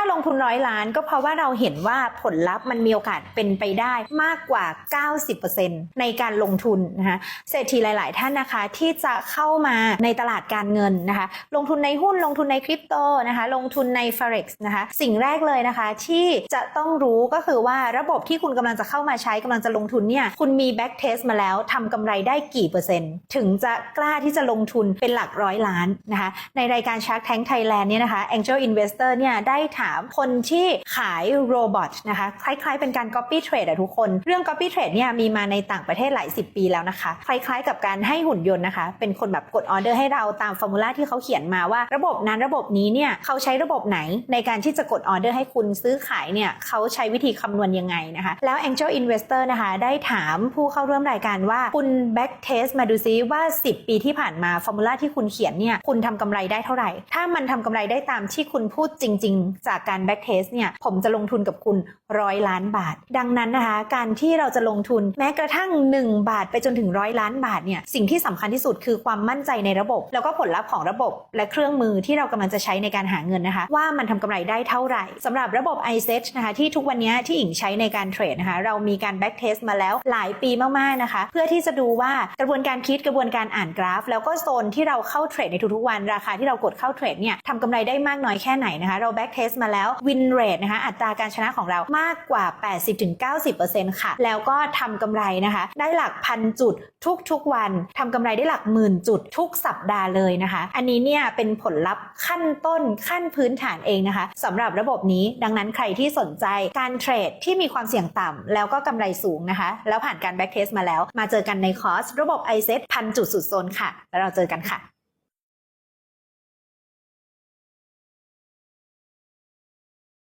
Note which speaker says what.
Speaker 1: าลงทุนร้อยล้านก็เพราะว่าเราเห็นว่าผลลัพธ์มันมีโอกาสเป็นไปได้มากกว่า 90%ในการลงทุนนะคะเศรษฐีหลาย ๆ ท่านนะคะที่จะเข้ามาในตลาดการเงินนะคะ ลงทุนในหุ้นลงทุนในคริปโตนะคะลงทุนใน forex นะคะสิ่งแรกเลยนะคะที่จะต้องรู้ก็คือว่าระบบที่คุณกำลังจะเข้ามาใช้กำลังจะลงทุนเนี่ยคุณมี back test มาแล้วทำกำไรได้กี่เปอร์เซ็นต์ถึงจะกล้าที่จะลงทุนเป็นหลักร้อยล้านนะคะในรายการ Shark Tank Thailand เนี่ยนะคะ Angel Investor เนี่ยได้ถามคนที่ขายโรบอทนะคะ คล้ายๆเป็นการ copy trade อะทุกคน เรื่อง copy trade เนี่ยมีมาในต่างประเทศหลายสิบปีแล้วนะคะ คล้ายๆกับการให้หุ่นยนต์นะคะ เป็นคนแบบกดออเดอร์ให้เราตามฟอร์มูลาที่เขาเขียนมาว่า ระบบนั้นระบบนี้เนี่ยเขาใช้ระบบไหนในการที่จะกดออเดอร์ให้คุณซื้อขายเนี่ยเขาใช้วิธีคำนวณยังไงนะคะ แล้ว Angel Investor นะคะได้ถามผู้เข้าร่วมรายการว่าคุณ back test มาดูซิว่า 10 ปีที่ผ่านมาฟอร์มูลาที่คุณเขียนเนี่ยคุณทำกำไรได้เท่าไหร่ ถ้ามันทำกำไรได้ตามที่คุณพูดจริง ๆ จากการ back test เนี่ยผมจะลงทุนกับคุณร้อยล้านบาท ดังนั้นนะคะ การที่เราจะลงทุนแม้กระทั่ง 1 บาทไปจนถึงร้อยล้านบาทเนี่ยสิ่งที่สำคัญที่สุดคือความมั่นใจในระบบ แล้วก็ผลลัพธ์ของระบบและเครื่องมือที่เรากำลังจะใช้ในการหาเงินนะคะ ว่ามันทำกำไรได้เท่าไหร่สำหรับระบบ i s e t นะคะที่ทุกวันนี้ที่อิงใช้ในการเทรดนะคะเรามีการ back test มาแล้วหลายปีมากๆนะคะ เพื่อที่จะดูว่ากระบวนการคิดกระบวนการอ่านกราฟ แล้วก็โซนที่เราเข้าเทรดในทุกๆวันราคาที่เรากดเข้าเทรดเนี่ยทำกำไรได้มากน้อยแค่ไหนนะคะเรา back test มาแล้ว win rate นะคะอัตราการชนะของเรามากกว่า 80-90%ค่ะ แล้วก็ทำกำไรนะคะ ได้หลักพันจุดทุกๆวันทำกำไรได้หลักหมื่นจุดทุกสัปดาห์เลยนะคะ อันนี้เนี่ยเป็นผลลัพธ์ขั้นต้นขั้นพื้นฐานเองนะคะสำหรับระบบนี้ดังนั้นใครที่สนใจการเทรดที่มีความเสี่ยงต่ำแล้วก็กำไรสูงนะคะ แล้วผ่านการ back test มาแล้ว มาเจอกันในคอร์สระบบ i s e t พันจุดสุดโซนค่ะ แล้วเราเจอกันค่ะ